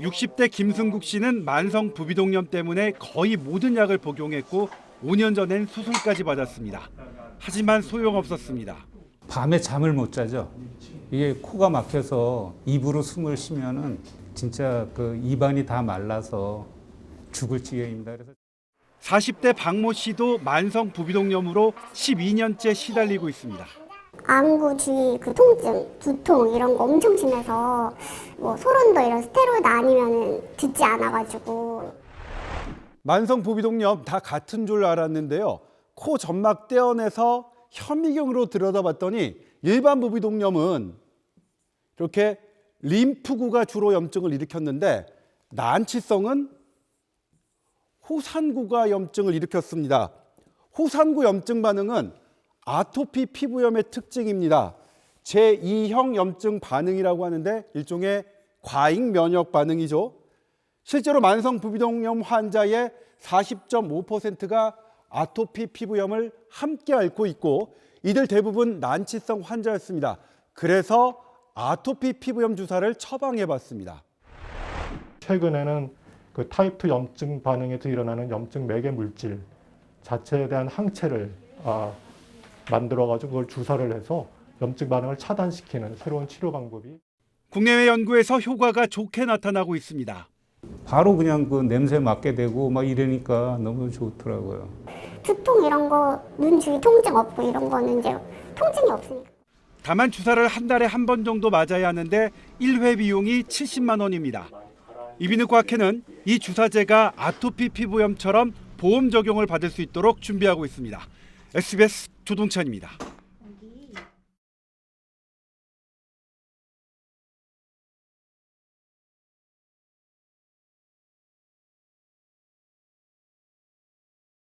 60대 김승국 씨는 만성 부비동염 때문에 거의 모든 약을 복용했고 5년 전엔 수술까지 받았습니다. 하지만 소용없었습니다. 밤에 잠을 못 자죠. 이게 코가 막혀서 입으로 숨을 쉬면은 진짜 그 입안이 다 말라서 죽을 지경입니다. 그래서 40대 박모 씨도 만성 부비동염으로 12년째 시달리고 있습니다. 안구 주위 그 통증, 두통 이런 거 엄청 심해서 뭐 소론도 이런 스테로이드 아니면은 듣지 않아가지고 만성 부비동염 다 같은 줄 알았는데요. 코 점막 떼어내서 현미경으로 들여다봤더니 일반 부비동염은 이렇게 림프구가 주로 염증을 일으켰는데 난치성은 호산구가 염증을 일으켰습니다. 호산구 염증 반응은 아토피 피부염의 특징입니다. 제2형 염증 반응이라고 하는데 일종의 과잉 면역 반응이죠. 실제로 만성 부비동염 환자의 40.5%가 아토피 피부염을 함께 앓고 있고 이들 대부분 난치성 환자였습니다. 그래서 아토피 피부염 주사를 처방해 봤습니다. 최근에는 그 타입 2 염증 반응에서 일어나는 염증 매개 물질 자체에 대한 항체를 아, 만들어 가지고 그걸 주사를 해서 염증 반응을 차단시키는 새로운 치료 방법이 국내외 연구에서 효과가 좋게 나타나고 있습니다. 바로 그냥 그 냄새 맡게 되고 막 이러니까 너무 좋더라고요. 두통 이런 거, 눈 주위 통증 없고 이런 거는 이제 통증이 없으니까. 다만 주사를 한 달에 한 번 정도 맞아야 하는데 1회 비용이 70만 원입니다. 이비인후과학회는 이 주사제가 아토피 피부염처럼 보험 적용을 받을 수 있도록 준비하고 있습니다. SBS 조동찬입니다.